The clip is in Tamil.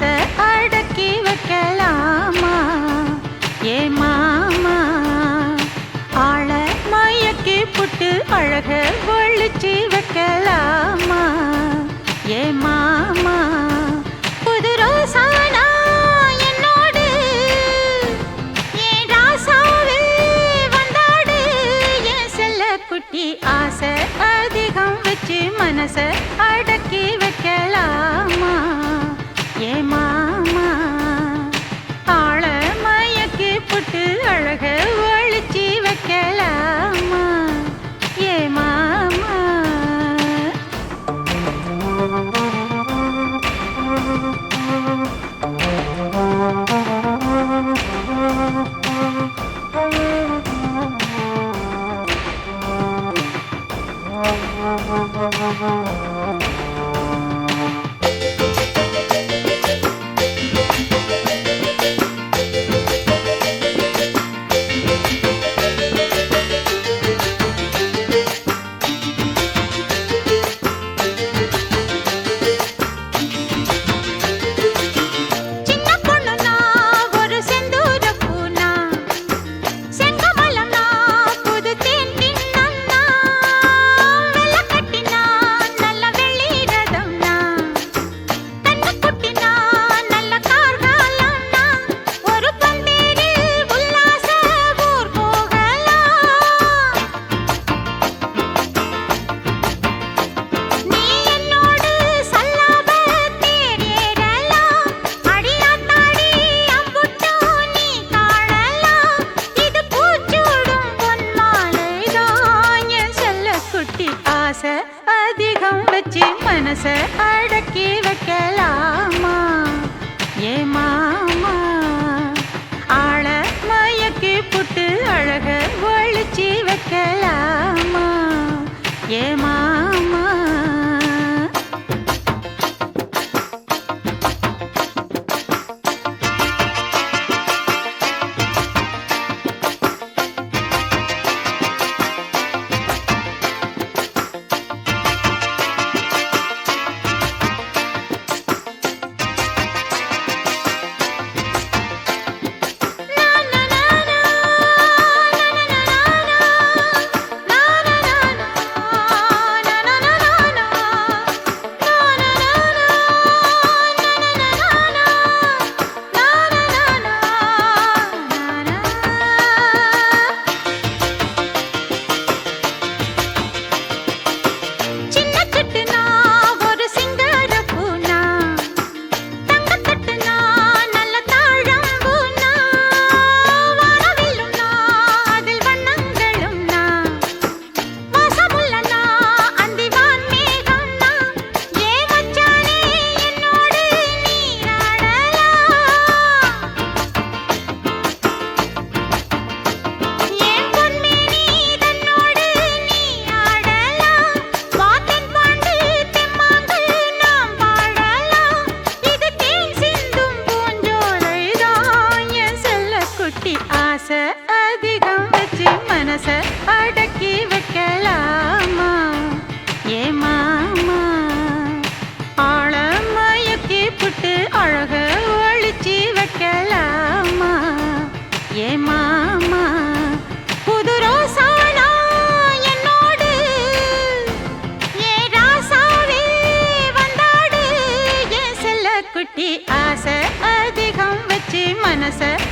மனச அடக்கி வைக்கலாமா? ஏ மாமா ஆள மயக்கி புட்டு அழக ஒழிச்சு வைக்கலாமா? ஏ மா 野马 மனச அதிகம் வச்சு மனச அடக்கி வைக்கலாமா? ஏ மாமா ஆழ மயக்கி புட்டு அழக ஒழிச்சு வைக்கலாமா? ஏமா है